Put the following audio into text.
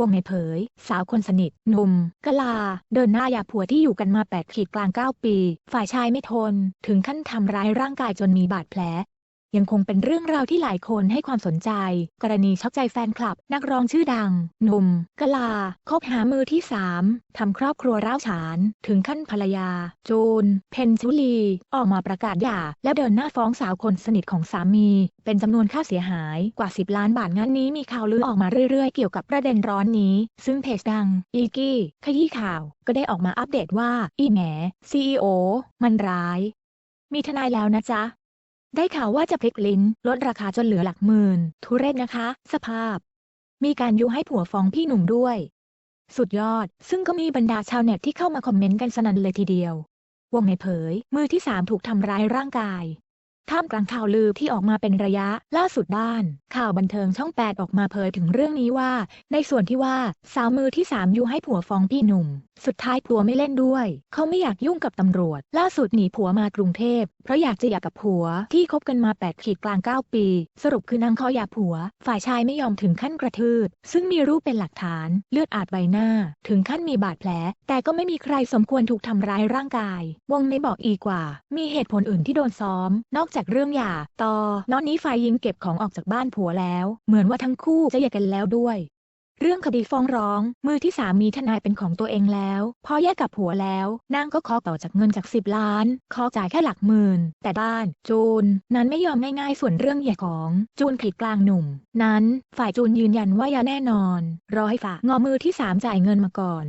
วงในเผย สาวคนสนิท หนุ่มกลา เดินหน้าหยาผัวที่อยู่กันมา8ขีดกลาง 9 ปี ฝ่ายชายไม่ทน ถึงขั้นทำร้ายร่างกายจนมีบาดแผล ยังคงเป็นเรื่องราวที่หลายคนให้ความสนใจ กรณีช็อกใจแฟนคลับ นักร้องชื่อดัง หนุ่ม กลา คบหามือที่สามทำครอบครัวร้าวฉาน ถึงขั้นภรรยา จูน เพนชุลี ออกมาประกาศหย่า แล้วเดินหน้าฟ้องสาวคนสนิทของสามี เป็นจำนวนค่าเสียหายกว่า 10 ล้านบาทงั้นนี้มีข่าวลือออกมาเรื่อยๆ เกี่ยวกับประเด็นร้อนนี้ ซึ่งเพจดัง อีกี้ ขยี้ข่าว ก็ได้ออกมาอัปเดตว่า อีแหม CEO มันร้ายมีทนายแล้วนะจ๊ะ ได้ข่าวว่าจะพลิกลิ้น ลดราคาจนเหลือหลักหมื่น ทุเรศนะคะ สภาพ มีการยุให้ผัวฟ้องพี่หนุ่มด้วย สุดยอด ซึ่งก็มีบรรดาชาวเน็ตที่เข้ามาคอมเมนต์กันสนั่นเลยทีเดียว วงในเผย มือที่สามถูกทำร้ายร่างกาย ท่ามกลางข่าวลือที่ออกมาเป็นระยะล่าสุดบ้าน ข่าวบันเทิงช่อง 8 ออกมาเผยถึงเรื่องนี้ว่า ในส่วนที่ว่าสาวมือที่สามยุให้ผัวฟ้องพี่หนุ่มสุดท้ายผัวไม่เล่นด้วย เขาไม่อยากยุ่งกับตำรวจ ล่าสุดหนีผัวมากรุงเทพ เพราะอยากจะหย่ากับผัวที่คบกันมา8ขีดกลาง 9 ปี สรุปคือนางขอหย่าผัว ฝ่ายชายไม่ยอมถึงขั้นกระทืบซึ่งมีรูปเป็นหลักฐานเลือดอาบใบหน้า ถึงขั้นมีบาดแผล แต่ก็ไม่มีใครสมควรถูกทำร้ายร่างกาย วงในบอกอีกว่า มีเหตุผลอื่นที่โดนซ้อม นอกจากเรื่องหย่าต่อนอนนี้ฝ่ายหญิงเก็บของออกจากบ้านผัวแล้ว เหมือนว่าทั้งคู่จะหย่ากันแล้วด้วย เรื่องคดีฟ้องร้อง มือที่สามีทนายเป็นของตัวเองแล้ว พอแยกกับผัวแล้วนางก็ขอต่อจากเงินจากสิบล้าน ขอจ่ายแค่หลักหมื่น แต่บ้าน จูน นั้นไม่ยอมง่ายๆส่วนเรื่องแย่ของจูนขีดกลางหนุ่ม นั้น ฝ่ายจูนยืนยันว่าอย่าแน่นอน รอให้ฝ่างอมือที่สามจ่ายเงินมาก่อน